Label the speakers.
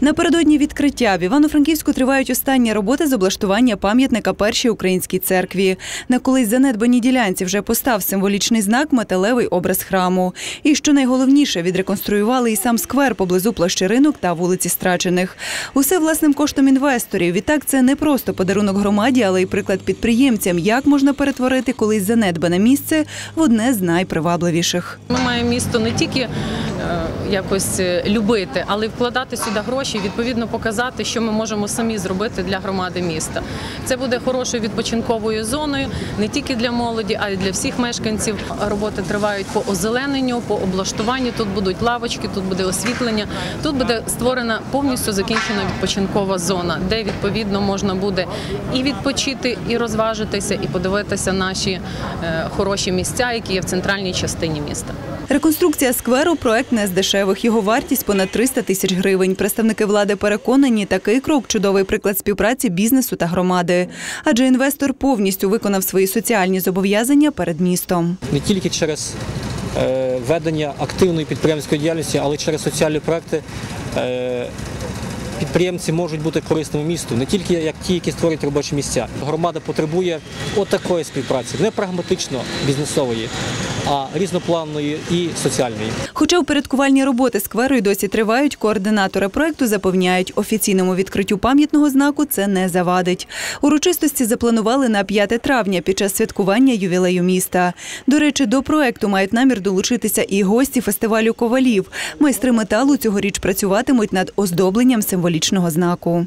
Speaker 1: Напередодні відкриття в Івано-Франківську тривають останні роботи з облаштування пам'ятника першій українській церкві. На колись занедбаній ділянці вже постав символічний знак металевий образ храму. І що найголовніше, відреконструювали і сам сквер поблизу площі ринок та вулиці Страчених. Усе власним коштом інвесторів. Відтак це не просто подарунок громаді, але й приклад підприємцям, як можна перетворити колись занедбане місце в одне з найпривабливіших.
Speaker 2: Ми маємо місто не тільки якось е, любити, але вкладати сюди гроші, відповідно показати, що ми можемо самі зробити для громади міста. Це буде хорошою відпочинковою зоною не тільки для молоді, а й для всіх мешканців. Роботи тривають по озелененню, по облаштуванню. Тут будуть лавочки, тут буде освітлення. Тут буде створена повністю закінчена відпочинкова зона, де відповідно можна буде і відпочити, і розважитися, і подивитися наші е, хороші місця, які є в центральній частині міста.
Speaker 1: Реконструкція скверу проект не з дешевих. Його вартість понад 300 тисяч гривень. Представники влади переконані, такий крок чудовий приклад співпраці бізнесу та громади. Адже інвестор повністю виконав свої соціальні зобов'язання перед містом.
Speaker 3: не тільки через е, ведення активної підприємської діяльності, але через соціальні проекти. Підприємці можуть бути корисними місту, не тільки як ті, які створюють робочі місця. Громада потребує отакої співпраці, не прагматично бізнесової, а різнопланної і соціальної.
Speaker 1: Хоча упорядкувальні роботи скверу й досі тривають, координатори проекту запевняють, офіційному відкриттю пам'ятного знаку це не завадить. Урочистості запланували на 5 травня під час святкування ювілею міста. До речі, до проекту мають намір долучитися і гості фестивалю ковалів. Майстри металу цьогоріч працюватимуть над оздобленням dvoličnega znaku.